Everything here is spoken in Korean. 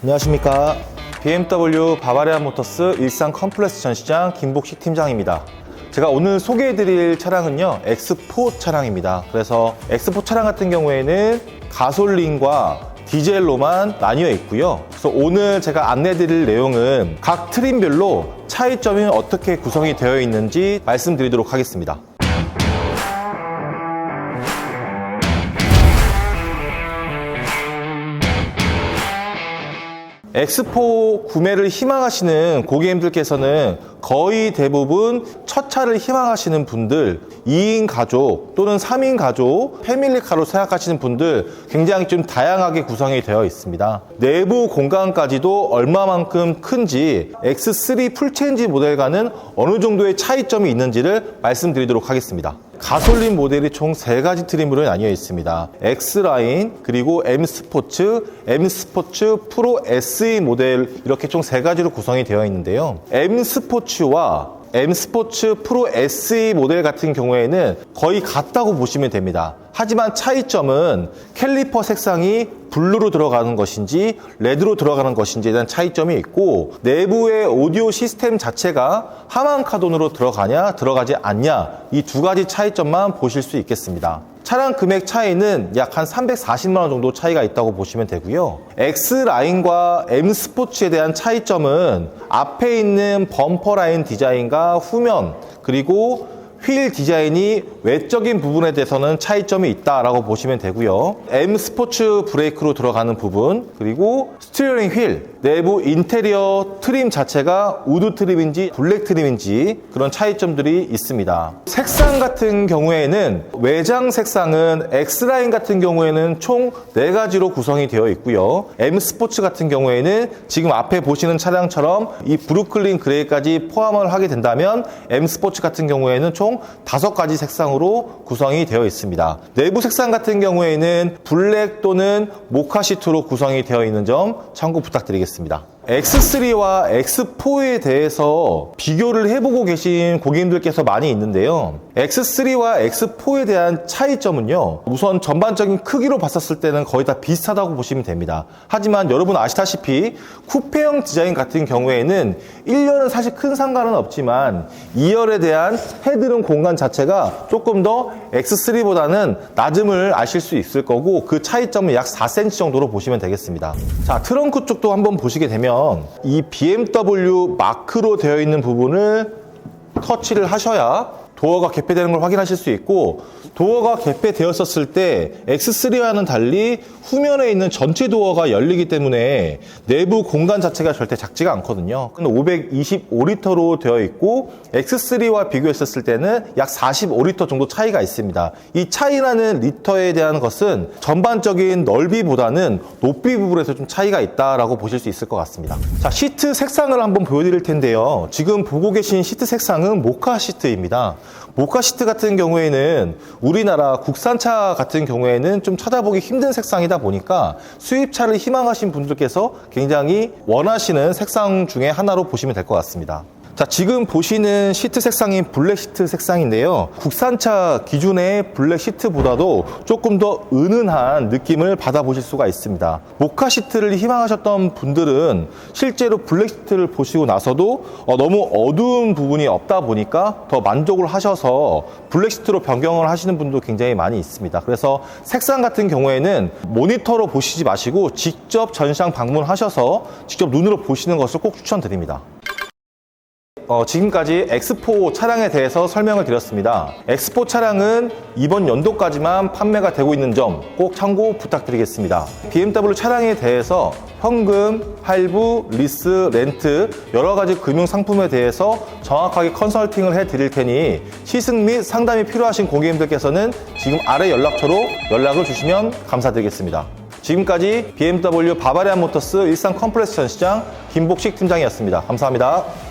안녕하십니까. BMW 바바리안 모터스 일산 컴플렉스 전시장 김복식 팀장입니다. 제가 오늘 소개해드릴 차량은요, X4 차량입니다. 그래서 X4 차량 같은 경우에는 가솔린과 디젤로만 나뉘어 있고요. 그래서 오늘 제가 안내드릴 내용은 각 트림별로 차이점이 어떻게 구성이 되어 있는지 말씀드리도록 하겠습니다. X4 구매를 희망하시는 고객님들께서는 거의 대부분 첫 차를 희망하시는 분들, 2인 가족 또는 3인 가족, 패밀리카로 생각하시는 분들 굉장히 좀 다양하게 구성이 되어 있습니다. 내부 공간까지도 얼마만큼 큰지 X3 풀체인지 모델과는 어느 정도의 차이점이 있는지를 말씀드리도록 하겠습니다. 가솔린 모델이 총 세 가지 트림으로 나뉘어 있습니다. X라인, 그리고 M 스포츠, M 스포츠 프로 SE 모델 이렇게 총 세 가지로 구성이 되어 있는데요. M 스포츠 와 M 스포츠 프로 SE 모델 같은 경우에는 거의 같다고 보시면 됩니다. 하지만 차이점은 캘리퍼 색상이 블루로 들어가는 것인지 레드로 들어가는 것인지에 대한 차이점이 있고 내부의 오디오 시스템 자체가 하만 카돈으로 들어가냐 들어가지 않냐 이 두 가지 차이점만 보실 수 있겠습니다. 차량 금액 차이는 약 한 340만 원 정도 차이가 있다고 보시면 되고요. X 라인과 M 스포츠에 대한 차이점은 앞에 있는 범퍼 라인 디자인과 후면 그리고 휠 디자인이 외적인 부분에 대해서는 차이점이 있다라고 보시면 되고요. M 스포츠 브레이크로 들어가는 부분, 그리고 스티어링 휠, 내부 인테리어 트림 자체가 우드 트림인지 블랙 트림인지 그런 차이점들이 있습니다. 색상 같은 경우에는 외장 색상은 X라인 같은 경우에는 총 4가지로 구성이 되어 있고요. M 스포츠 같은 경우에는 지금 앞에 보시는 차량처럼 이 브루클린 그레이까지 포함을 하게 된다면 M 스포츠 같은 경우에는 총 다섯 가지 색상으로 구성이 되어 있습니다. 내부 색상 같은 경우에는 블랙 또는 모카 시트로 구성이 되어 있는 점 참고 부탁드리겠습니다. 드리겠습니다. X3와 X4에 대해서 비교를 해보고 계신 고객님들께서 많이 있는데요. X3와 X4에 대한 차이점은요. 우선 전반적인 크기로 봤었을 때는 거의 다 비슷하다고 보시면 됩니다. 하지만 여러분 아시다시피 쿠페형 디자인 같은 경우에는 1열은 사실 큰 상관은 없지만 2열에 대한 헤드룸 공간 자체가 조금 더 X3보다는 낮음을 아실 수 있을 거고 그 차이점은 약 4cm 정도로 보시면 되겠습니다. 자, 트렁크 쪽도 한번 보시게 되면 이 BMW 마크로 되어 있는 부분을 터치를 하셔야 도어가 개폐되는 걸 확인하실 수 있고 도어가 개폐되었었을 때 X3와는 달리 후면에 있는 전체 도어가 열리기 때문에 내부 공간 자체가 절대 작지가 않거든요. 525리터로 되어 있고 X3와 비교했었을 때는 약 45리터 정도 차이가 있습니다. 이 차이나는 리터에 대한 것은 전반적인 넓이보다는 높이 부분에서 좀 차이가 있다라고 보실 수 있을 것 같습니다. 자, 시트 색상을 한번 보여드릴 텐데요. 지금 보고 계신 시트 색상은 모카 시트입니다. 모카 시트 같은 경우에는 우리나라 국산차 같은 경우에는 좀 찾아보기 힘든 색상이다 보니까 수입차를 희망하신 분들께서 굉장히 원하시는 색상 중에 하나로 보시면 될 것 같습니다. 자, 지금 보시는 시트 색상인 블랙 시트 색상인데요. 국산차 기준의 블랙 시트보다도 조금 더 은은한 느낌을 받아보실 수가 있습니다. 모카 시트를 희망하셨던 분들은 실제로 블랙 시트를 보시고 나서도 어, 너무 어두운 부분이 없다 보니까 더 만족을 하셔서 블랙 시트로 변경을 하시는 분도 굉장히 많이 있습니다. 그래서 색상 같은 경우에는 모니터로 보시지 마시고 직접 전시장 방문하셔서 직접 눈으로 보시는 것을 꼭 추천드립니다. 어, 지금까지 X4 차량에 대해서 설명을 드렸습니다. X4 차량은 이번 연도까지만 판매가 되고 있는 점 꼭 참고 부탁드리겠습니다. BMW 차량에 대해서 현금, 할부, 리스, 렌트 여러 가지 금융 상품에 대해서 정확하게 컨설팅을 해 드릴 테니 시승 및 상담이 필요하신 고객님들께서는 지금 아래 연락처로 연락을 주시면 감사드리겠습니다. 지금까지 BMW 바바리안 모터스 일산 컴프레스 전시장 김복식 팀장이었습니다. 감사합니다.